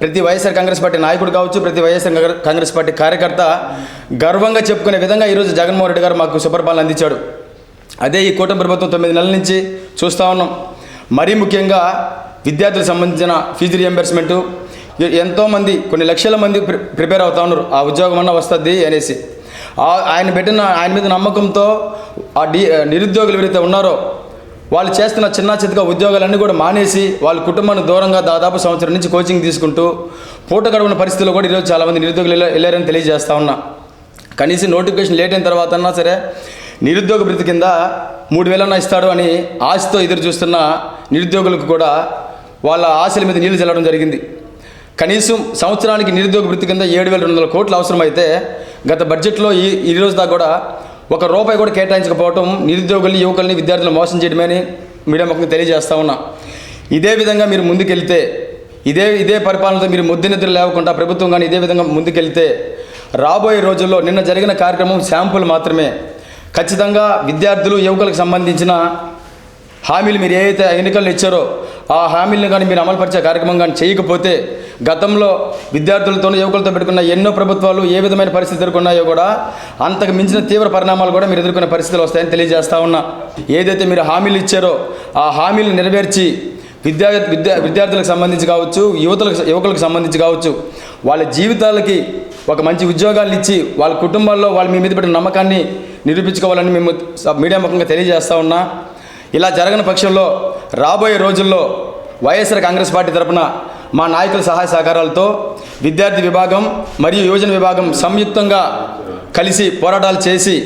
ప్రతి వైఎస్ఆర్ కాంగ్రెస్ పార్టీ నాయకుడు కావచ్చు ప్రతి వైఎస్ఆర్ కాంగ్రెస్ పార్టీ కార్యకర్త గర్వంగా చెప్పుకునే విధంగా ఈరోజు జగన్మోహన్ రెడ్డి గారు మాకు సుపరిపాలన అందించాడు. అదే ఈ కూటమి ప్రభుత్వం తొమ్మిది నెలల నుంచి చూస్తూ ఉన్నాం. మరీ ముఖ్యంగా విద్యార్థులకు సంబంధించిన ఫీజు రియంబర్స్మెంటు ఎంతోమంది కొన్ని లక్షల మంది ప్రి- ప్రిపేర్ అవుతా ఉన్నారు. ఆ ఉద్యోగం అన్న వస్తుంది అనేసి. ఆయన పెట్టిన ఆయన మీద నమ్మకంతో ఆ డి నిరుద్యోగులు ఎవరైతే ఉన్నారో వాళ్ళు చేస్తున్న చిన్న చితక ఉద్యోగాలన్నీ కూడా మానేసి వాళ్ళ కుటుంబాన్ని దూరంగా దాదాపు సంవత్సరం నుంచి కోచింగ్ తీసుకుంటూ పూట గడుపున పరిస్థితుల్లో కూడా ఈరోజు చాలామంది నిరుద్యోగులు వెళ్ళారని తెలియజేస్తా ఉన్నా. కనీసం నోటిఫికేషన్ లేట్ అయిన తర్వాత అన్నా సరే నిరుద్యోగ భృతి కింద మూడు వేలన్నా ఇస్తాడు అని ఆశతో ఎదురు చూస్తున్న నిరుద్యోగులకు కూడా వాళ్ళ ఆశల మీద నీళ్ళు చల్లడం జరిగింది. కనీసం సంవత్సరానికి నిరుద్యోగ వృత్తి కింద ఏడు వేల రెండు వందల కోట్లు అవసరమైతే గత బడ్జెట్లో ఈ ఈ రోజు దాకా కూడా ఒక రూపాయి కూడా కేటాయించకపోవటం నిరుద్యోగుల్ని యువకుల్ని విద్యార్థులు మోసం చేయడమే అని మీడియా ముఖంగా తెలియజేస్తా ఉన్నా. ఇదే విధంగా మీరు ముందుకెళ్తే ఇదే ఇదే పరిపాలనతో మీరు ముద్దు నిద్ర లేకుండా ప్రభుత్వం కానీ ఇదే విధంగా ముందుకెళ్తే రాబోయే రోజుల్లో నిన్న జరిగిన కార్యక్రమం శాంపుల్ మాత్రమే. ఖచ్చితంగా విద్యార్థులు యువకులకు సంబంధించిన హామీలు మీరు ఏదైతే ఎన్నికలు ఇచ్చారో ఆ హామీలను కానీ మీరు అమలుపరిచే కార్యక్రమం కానీ చేయకపోతే గతంలో విద్యార్థులతో యువకులతో పెట్టుకున్న ఎన్నో ప్రభుత్వాలు ఏ విధమైన పరిస్థితి ఎదుర్కొన్నాయో కూడా అంతకు మించిన తీవ్ర పరిణామాలు కూడా మీరు ఎదుర్కొనే పరిస్థితులు వస్తాయని తెలియజేస్తా ఉన్నా. ఏదైతే మీరు హామీలు ఇచ్చారో ఆ హామీలు నెరవేర్చి విద్యా విద్యా విద్యార్థులకు సంబంధించి కావచ్చు యువతలకు యువకులకు సంబంధించి కావచ్చు వాళ్ళ జీవితాలకి ఒక మంచి ఉద్యోగాలు ఇచ్చి వాళ్ళ కుటుంబాల్లో వాళ్ళ మీ మీద పెట్టిన నమ్మకాన్ని నిరూపించుకోవాలని మేము మీడియా ముఖంగా తెలియజేస్తా ఉన్నా. ఇలా జరగని పక్షంలో రాబోయే రోజుల్లో వైఎస్ఆర్ కాంగ్రెస్ పార్టీ తరపున మా నాయకుల సహాయ సహకారాలతో విద్యార్థి విభాగం మరియు యువజన విభాగం సంయుక్తంగా కలిసి పోరాటాలు చేసి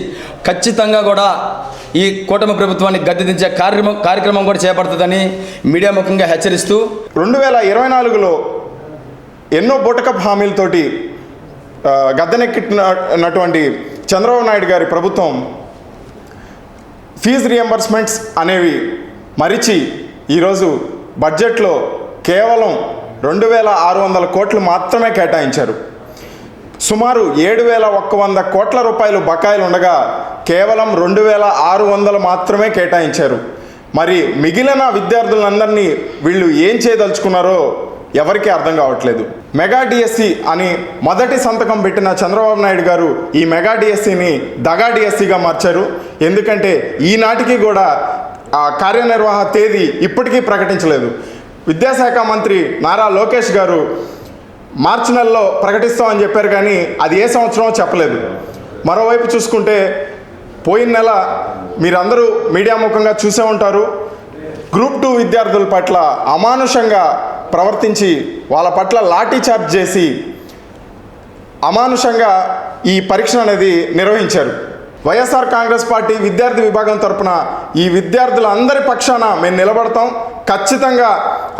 ఖచ్చితంగా కూడా ఈ కూటమి ప్రభుత్వాన్ని గద్దెదించే కార్యక్రమం కార్యక్రమం కూడా చేపడుతుందని మీడియా ముఖంగా హెచ్చరిస్తూ రెండు వేల ఇరవై నాలుగులో ఎన్నో బూటకప్ హామీలతోటి గద్దెనెక్కినటువంటి చంద్రబాబు నాయుడు గారి ప్రభుత్వం ఫీజు రియంబర్స్మెంట్స్ అనేవి మరిచి ఈరోజు బడ్జెట్లో కేవలం రెండు వేల ఆరు వందల కోట్లు మాత్రమే కేటాయించారు. సుమారు ఏడు వేల ఒక్క వంద కోట్ల రూపాయలు బకాయిలు ఉండగా కేవలం రెండు వేల ఆరు వందలు మాత్రమే కేటాయించారు. మరి మిగిలిన విద్యార్థులందరినీ వీళ్ళు ఏం చేయదలుచుకున్నారో ఎవరికీ అర్థం కావట్లేదు. మెగా డిఎస్సి అని మొదటి సంతకం పెట్టిన చంద్రబాబు నాయుడు గారు ఈ మెగా డిఎస్సిని దగా డిఎస్సిగా మార్చారు. ఎందుకంటే ఈనాటికి కూడా ఆ కార్యనిర్వాహ తేదీ ఇప్పటికీ ప్రకటించలేదు. విద్యాశాఖ మంత్రి నారా లోకేష్ గారు మార్చి నెలలో ప్రకటిస్తామని చెప్పారు కానీ అది ఏ సంవత్సరమో చెప్పలేదు. మరోవైపు చూసుకుంటే పోయిన నెల మీరందరూ మీడియా ముఖంగా చూసే ఉంటారు. గ్రూప్ టూ విద్యార్థుల పట్ల అమానుషంగా ప్రవర్తించి వాళ్ళ పట్ల లాఠీ చార్జ్ చేసి అమానుషంగా ఈ పరీక్ష అనేది నిర్వహించారు. వైఎస్ఆర్ కాంగ్రెస్ పార్టీ విద్యార్థి విభాగం తరపున ఈ విద్యార్థులందరి పక్షాన మేము నిలబడతాం. ఖచ్చితంగా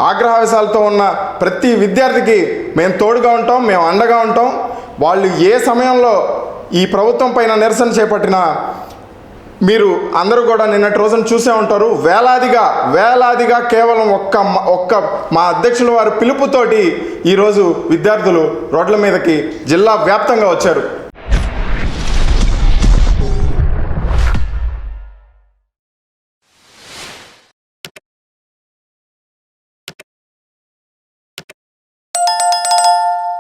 ఆగ్రహావేశాలతో ఉన్న ప్రతి విద్యార్థికి మేము తోడుగా ఉంటాం మేము అండగా ఉంటాం. వాళ్ళు ఏ సమయంలో ఈ ప్రభుత్వం పైన నిరసన చేపట్టినా మీరు అందరూ కూడా నిన్నటి రోజున చూసే ఉంటారు. వేలాదిగా వేలాదిగా కేవలం ఒక్క ఒక్క మా అధ్యక్షుల వారి పిలుపుతోటి ఈరోజు విద్యార్థులు రోడ్ల మీదకి జిల్లా వ్యాప్తంగా వచ్చారు.